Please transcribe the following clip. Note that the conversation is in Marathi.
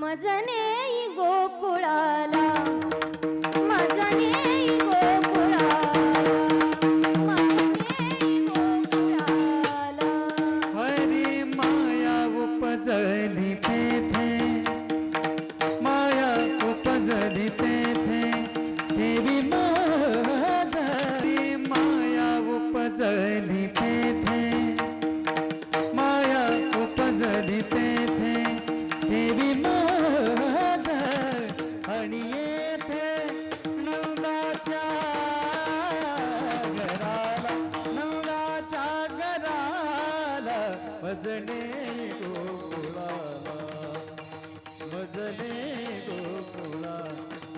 मजने गोकुळाला मजने गोकुळाला मजने गोकुळाला. हरी माया उपजली देवी मोहन आणि येथे नंदाच्या घराला नंदाच्या घराला मजने गोकुळाला मजने गोकुळाला.